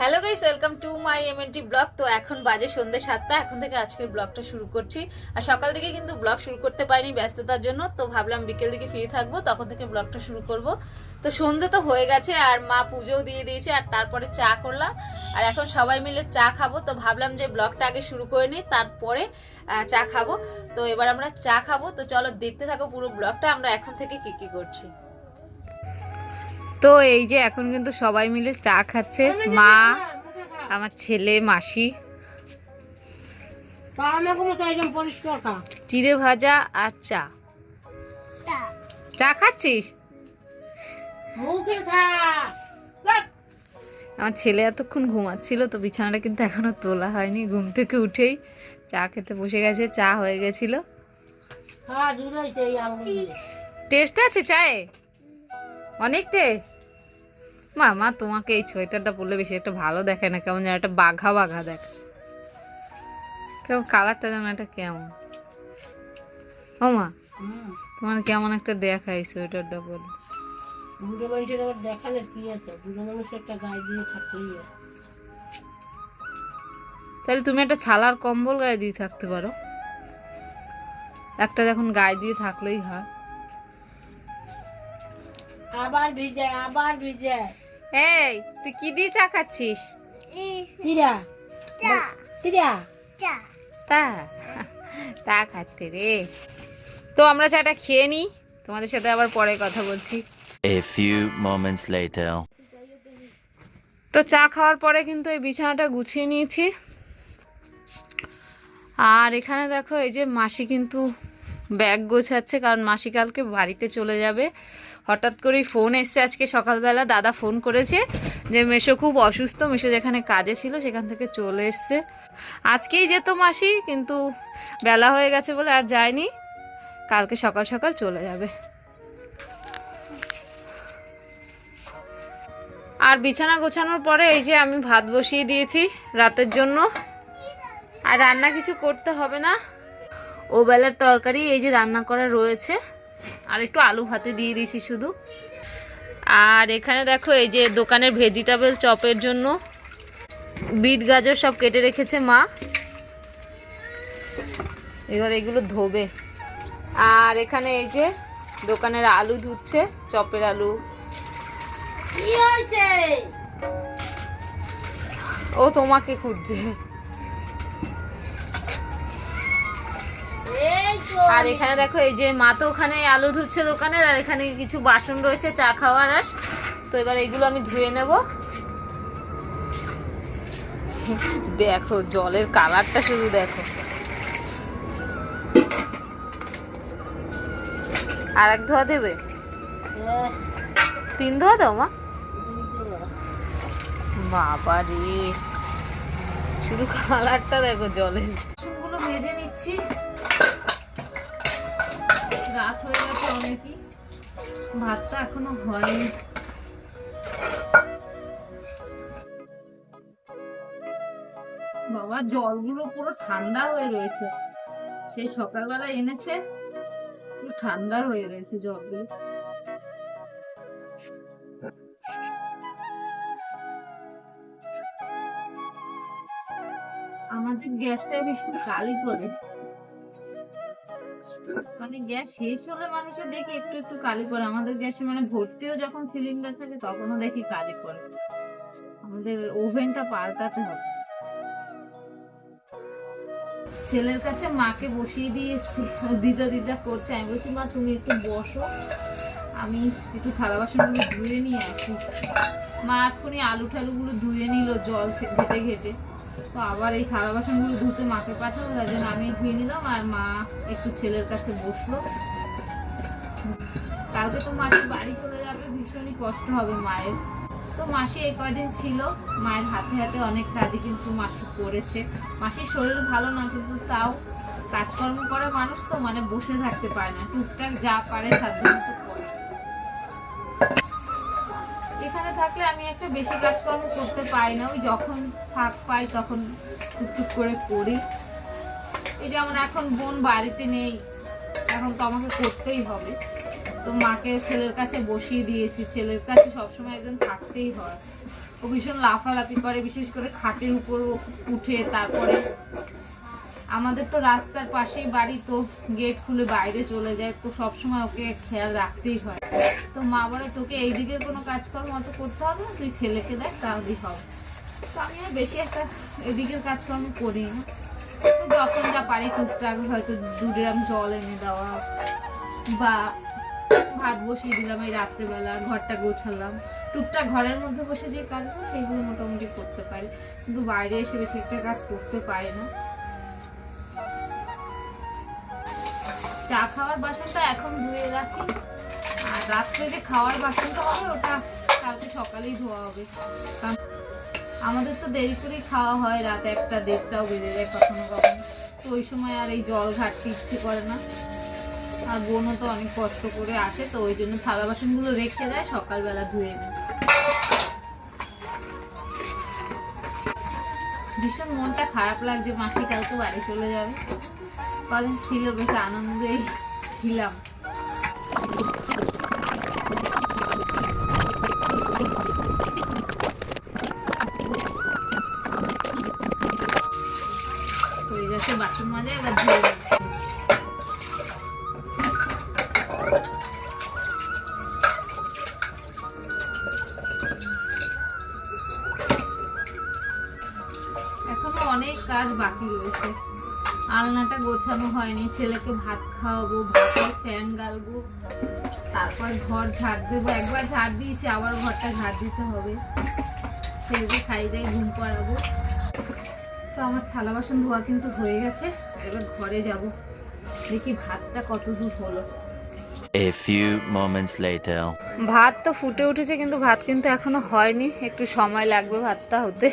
Hello guys welcome to my MNT blog তো এখন বাজে সন্ধ্যে সাতটা, এখন থেকে আজকের ব্লগটা শুরু করছি। আর সকাল দিকে কিন্তু ব্লগ শুরু করতে পারিনি ব্যস্ততার জন্য, তো ভাবলাম বিকেল দিকে ফ্রি থাকব, তখন থেকে ব্লগটা শুরু করব। তো সন্ধ্যে তো হয়ে গেছে, আর মা পুজোও দিয়ে দিয়েছে, আর তারপরে চা করলাম। আর এখন সবাই মিলে চা খাব, তো ভাবলাম যে ব্লগটা আগে শুরু করে নিই, তারপরে চা খাব। তো এবার আমরা চা খাব, তো চলো দেখতে থাকো পুরো ব্লগটা আমরা এখন থেকে কী কী করছি। তো এই যে এখন কিন্তু সবাই মিলে চা খাচ্ছে। মা আমার ছেলে মাসি। চিড়ে ভাজা আর চা। চা। খাচ্ছিস? আমার ছেলে এতক্ষণ ঘুমাচ্ছিল তো বিছানাটা কিন্তু এখনও তোলা হয়নি। ঘুম থেকে উঠেই চা খেতে বসে গেছে চা হয়ে গেছিল। হ্যাঁ টেস্ট আছে চায়ে? অনেক টেস্ট মা মা তোমাকে এই সোয়েটারটা পরলে বেশি একটা ভালো দেখে না। কেমন যেন একটা বাঘা বাঘা দেখে। কেমন কালারটা যেন একটা কেমন। ও মা তোমার কেমন একটা দেখায় এই সোয়েটারটা পরলে। বুড়ো মানুষের আবার দেখালে কি আছে? বুড়ো মানুষের একটা গায়ে দিয়ে থাকতেই তাহলে তুমি একটা ছালার কম্বল গায়ে দিয়ে থাকতে পারো। একটা যখন গায়ে দিয়ে থাকলেই হয়। আবার ভিজে আবার ভিজে। এই তুই কি দিয়ে চা খাচ্ছিস? তিরা তিরা তা তা খাচ্ছে রে। তো আমরা চাটা খেয়ে নিই তোমাদের সাথে আবার পরে কথা বলছি। A few moments later. তো চা খাওয়ার পরে কিন্তু এই বিছানাটা গুছিয়ে নিয়েছি। আর এখানে দেখো এই যে মাসি কিন্তু ব্যাগ গোছাচ্ছে, কারণ মাসি কালকে বাড়িতে চলে যাবে। হঠাৎ করেই ফোন এসছে আজকে সকালবেলা, দাদা ফোন করেছে যে মেশো খুব অসুস্থ, মেশো যেখানে কাজে ছিল সেখান থেকে চলে এসছে। আজকেই যেত মাসি, কিন্তু বেলা হয়ে গেছে বলে আর যায়নি। কালকে সকাল সকাল চলে যাবে। আর বিছানা গোছানোর পরে এই যে আমি ভাত বসিয়ে দিয়েছি রাতের জন্য। আর রান্না কিছু করতে হবে না। ও বেলার তরকারি এই যে রান্না করা রয়েছে। আর একটু আলু ভাতে দিয়ে দিয়েছি শুধু। আর এখানে দেখো এই যে দোকানের ভেজিটেবল চপের জন্য বিট গাজর সব কেটে রেখেছে মা। এবার এগুলো ধোবে। আর এখানে এই যে দোকানের আলু ধুচ্ছে চপের আলু। ও তোমাকে খুঁজছে। আর এখানে দেখো, এই যে মা তো ওখানে আলু ধুচ্ছে দোকানের, আর এখানে কিছু বাসন রয়েছে, চা খাওয়ার আস। তো এবার এগুলো আমি ধুয়ে নেব। দেখো, জলের কালারটা শুধু দেখো। আর এক ধোয়া দেবে? তিন ধোয়া দাও, মা। বাবা রে। শুধু কালারটা দেখো, জলের। বাসনগুলো নিচ্ছি। রাত হয়ে গেছে অনেকই। ভাতটা এখনও হয়নি। বাবা, জলগুলো পুরো ঠান্ডা হয়ে রয়েছে। সেই সকালবেলা এনেছে ঠান্ডা হয়ে রয়েছে জলগুলো। আমাদের গ্যাসটা ভীষণ কালি করে মানে গ্যাস শেষ হলে মানুষের দেখি একটু একটু কালি পড়ে। আমাদের গ্যাসে মানে ভর্তিও যখন সিলিন্ডার থাকে, তখনও দেখি কালি পড়ে। আমাদের ওভেনটা পাল্টাতে হবে। ছেলের কাছে মাকে বসিয়ে দিয়ে এসছি। দিদা দিদা করছে। আমি বলছি, মা, তুমি একটু বসো। আমি একটু থালা বাসনগুলো ধুয়ে নিয়ে আসি। মা এক্ষুনি আলু ঠালুগুলো ধুয়ে নিল, জল ঘেটে ঘেটে। তো আবার এই থালা বাসনগুলো ধুতে মাকে পাঠাবো, তার জন্য আমি ধুয়ে নিলাম আর মা একটু ছেলের কাছে বসল। কালকে তো মাসি বাড়ি চলে যাবে, ভীষণই কষ্ট হবে মায়ের। তো মাসি এই কদিন ছিল, মায়ের হাতে হাতে অনেক কাজই কিন্তু মাসি করেছে। মাসির শরীর ভালো না, কিন্তু তাও কাজকর্ম করা মানুষ তো মানে বসে থাকতে পারে না। টুকটাক যা পারে সাধারণত থাকলে আমি একটা বেশি কাজকর্ম করতে পারি না। ওই যখন ফাঁক পাই তখন টুকটুক করে করি। এই যেমন এখন বোন বাড়িতে নেই, এখন তো আমাকে করতেই হবে। তো মাকে ছেলের কাছে বসিয়ে দিয়েছি। ছেলের কাছে সবসময় একজন থাকতেই হয়। ও ভীষণ লাফালাফি করে, বিশেষ করে খাটের উপর উঠে, তারপরে আমাদের তো রাস্তার পাশেই বাড়ি, তো গেট খুলে বাইরে চলে যায়। তো সবসময় ওকে খেয়াল রাখতেই হয়। তো মা বলে, তোকে এই দিকের কোনো কাজকর্ম অত করতে হবে না, তুই ছেলেকে দেখ, তাহলেই হবে। তো আমি আর বেশি একটা এদিকের কাজকর্ম করি না। যখন যা পারি টুকটাক, হয়তো দু ড্রাম জল এনে দেওয়া বা ভাত বসিয়ে দিলাম এই রাত্রেবেলা, ঘরটা গোছালাম। টুকটাক ঘরের মধ্যে বসে যে কাজগুলো সেইগুলো মোটামুটি করতে পারি। কিন্তু বাইরে এসে বেশি একটা কাজ করতে পারি না। চা খাওয়ার বাসনটা এখন ধুয়ে রাখি। আর রাত্রে যে খাওয়ার বাসনটা হবে, ওটা কালকে সকালেই ধোয়া হবে। কারণ আমাদের তো দেরি করেই খাওয়া হয়, রাত একটা, দেড়টাও বেজে যায় কখনো কখনো। তো ওই সময় আর এই জল ঘাটতে ইচ্ছে করে না। আর বোনও তো অনেক কষ্ট করে আসে, তো ওই জন্য থালা বাসনগুলো রেখে দেয়, সকালবেলা ধুয়ে নেয়। ভীষণ মনটা খারাপ লাগছে, মাসি কালকে বাড়ি চলে যাবে। কদিন ছিল বেশ আনন্দেই ছিলাম। বাসন মাজা এবার ধুয়ে এখনও অনেক কাজ বাকি রয়েছে। আলনাটা গোছানো হয়নি। ছেলেকে ভাত খাওয়াবো ভাতের ফ্যান গালবো তারপর ঘর ঝাড় দেবো। একবার ঝাড় দিয়েছি আবার ঘরটা ঝাড় দিতে হবে। ছেলেকে খাই দিয়ে ঘুম পাড়াবো। তো আমার থালা বাসন ধোয়া কিন্তু হয়ে গেছে। এবার ঘরে যাব। দেখি ভাতটা কত দূর হলো। A few moments later. ভাত তো ফুটে উঠেছে কিন্তু ভাত কিন্তু এখনও হয়নি। একটু সময় লাগবে ভাতটা হতে।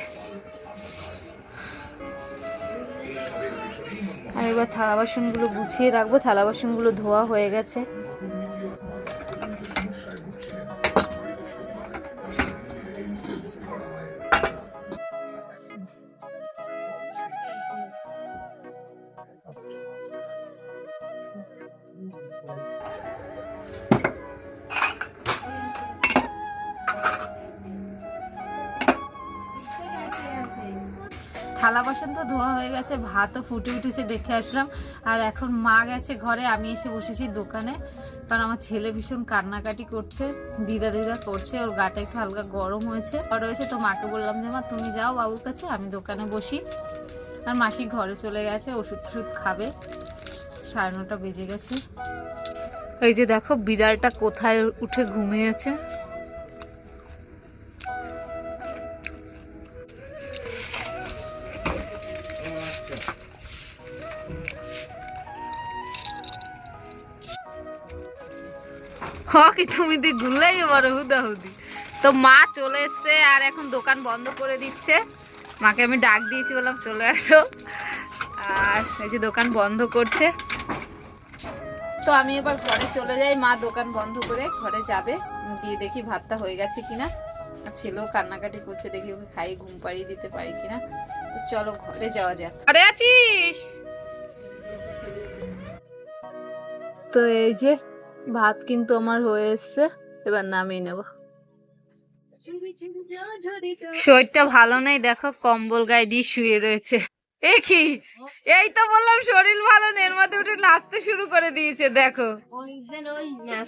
আর এবার থালা বাসনগুলো গুছিয়ে রাখব। থালা বাসনগুলো ধোয়া হয়ে গেছে। থালা বাসন তো ধোয়া হয়ে গেছে, ভাতও ফুটে উঠেছে দেখে আসলাম। আর এখন মা গেছে ঘরে, আমি এসে বসেছি দোকানে। কারণ আমার ছেলে ভীষণ কান্নাকাটি করছে, দিদা দিদা করছে, ওর গাটা একটু হালকা গরম হয়েছে। আর রয়েছে তো মাকে বললাম যে, মা, তুমি যাও বাবুর কাছে, আমি দোকানে বসি। আর মাসি ঘরে চলে গেছে, ওষুধ টষুধ খাবে। সাড়ে নটা বেজে গেছে। এই যে দেখো, বিড়ালটা কোথায় উঠে ঘুমিয়েছে। কি তুমি দি গুলাই বড় হুদাহুদি তো মা চলে এসছে আর এখন দোকান বন্ধ করে দিচ্ছে। মাকে আমি ডাক দিয়েছি, বললাম চলে আসো। আর এই যে দোকান বন্ধ করছে। তো আমি এবার ঘরে চলে যাই। মা দোকান বন্ধ করে ঘরে যাবে। গিয়ে দেখি ভাতটা হয়ে গেছে কিনা। ছেলেও কান্নাকাটি করছে, দেখি ওকে খাইয়ে ঘুম পাড়িয়ে দিতে পারি কিনা। তো চলো ঘরে যাওয়া যাক। ঘরে আছিস? তো এই যে ভাত কিন্তু আমার হয়ে এসছে, এবার নামিয়ে নেব। শরীরটা ভালো নেই, দেখো কম্বল গায়ে দিয়ে শুয়ে রয়েছে। এ কি? এই তো বললাম শরীর ভালো নেই মধ্যে উঠে নাচতে শুরু করে দিয়েছে, দেখো।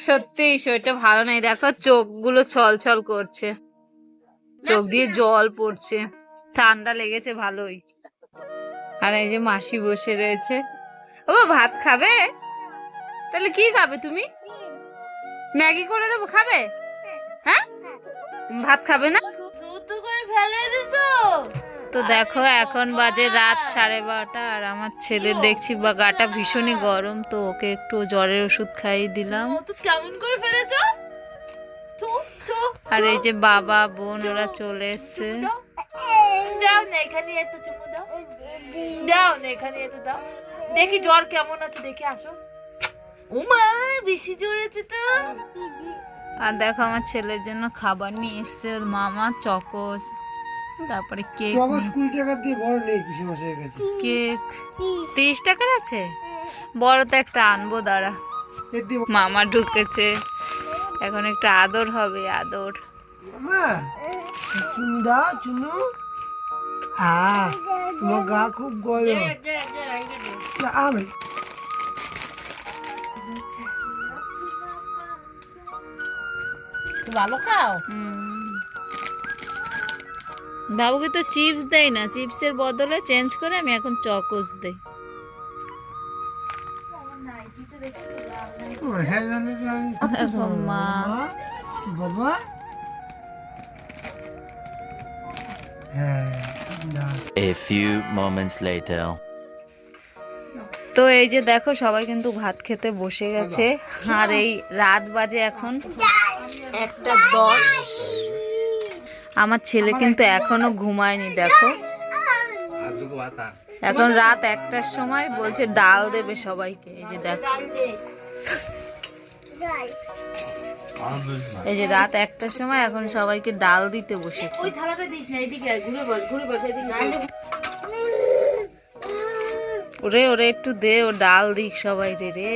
সত্যি, শরীরটা ভালো নেই, দেখো চোখগুলো ছল ছল করছে। চোখ দিয়ে জল পড়ছে, ঠান্ডা লেগেছে ভালোই। আর এই যে মাসি বসে রয়েছে। ও, ভাত খাবে? তাহলে কি খাবে তুমি? ম্যাগি করে দেবো খাবে? হ্যাঁ? ভাত খাবে না? তো দেখো এখন বাজে রাত সাড়ে বারোটা আর আমার ছেলের দেখছি বা গাটা ভীষণই গরম তো ওকে একটু জ্বরের ওষুধ খাইয়ে দিলাম। কেমন করে ফেলেছো? আর এই যে বাবা বোন ওরা চলে এসছে। দেখি জ্বর কেমন আছে দেখে আসো। উমা বেশি জ্বর তো। আর দেখো আমার ছেলের জন্য খাবার নিয়ে এসছে মামা চকোস তারপরে কেক। চকস কুড়ি টাকা দিয়ে বড় নেই পিসি মশাইয়ের কাছে। কেক। তিরিশ টাকার আছে? বড় তো একটা আনব দাঁড়া। মামা ঢুকেছে। এখন একটা আদর হবে আদর। মা চুনু চুনু। হ্যাঁ তোমার গা খুব গরম। আমি ভালো খাও? বাবুকে তো চিপস দেয় না চিপসের বদলে চেঞ্জ করে আমি এখন চকোস দেই। হ্যাঁ বাবা। হ্যাঁ A few moments later. তো এই যে দেখো সবাই কিন্তু ভাত খেতে বসে গেছে। আর এই রাত বাজে এখন। একটা দশ আমার ছেলে কিন্তু এখনও ঘুমায়নি দেখো। এখন রাত একটার সময় বলছে ডাল দেবে সবাইকে এই যে দেখো। এই যে রাত একটার সময় এখন সবাইকে ডাল দিতে বসেছে। ওই থালাটা দিস না এদিকে ঘুরে বস ঘুরে বস এদিকে ওরে ওরে একটু দে ও ডাল দিক সবাই রে রে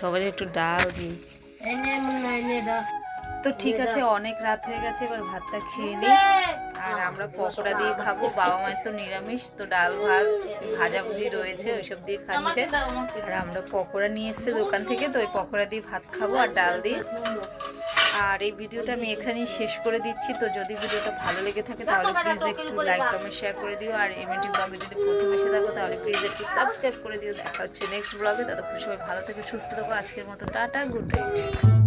সবাই একটু ডাল দিক। তো ঠিক আছে অনেক রাত হয়ে গেছে এবার ভাতটা খেয়ে নিই। আর আমরা পকোড়া দিয়ে খাব বাবা মায়ের তো নিরামিষ তো ডাল ভাত ভাজা ভুজি রয়েছে ওইসব দিয়ে খাচ্ছে। আর আমরা পকোড়া নিয়ে এসেছি দোকান থেকে তো ওই পকোড়া দিয়ে ভাত খাব আর ডাল দিয়ে। আর এই ভিডিওটা আমি এখানেই শেষ করে দিচ্ছি তো যদি ভিডিওটা ভালো লেগে থাকে তাহলে প্লিজ একটু লাইক কমেন্ট শেয়ার করে দিও। আর এমএনটি ব্লগে যদি প্রথম এসে থাকো তাহলে প্লিজ একটু সাবস্ক্রাইব করে দিও। দেখা হচ্ছে নেক্সট ব্লগে ততক্ষণ সবাই ভালো থেকে সুস্থ থাকো। আজকের মতো টাটা গুড নাইট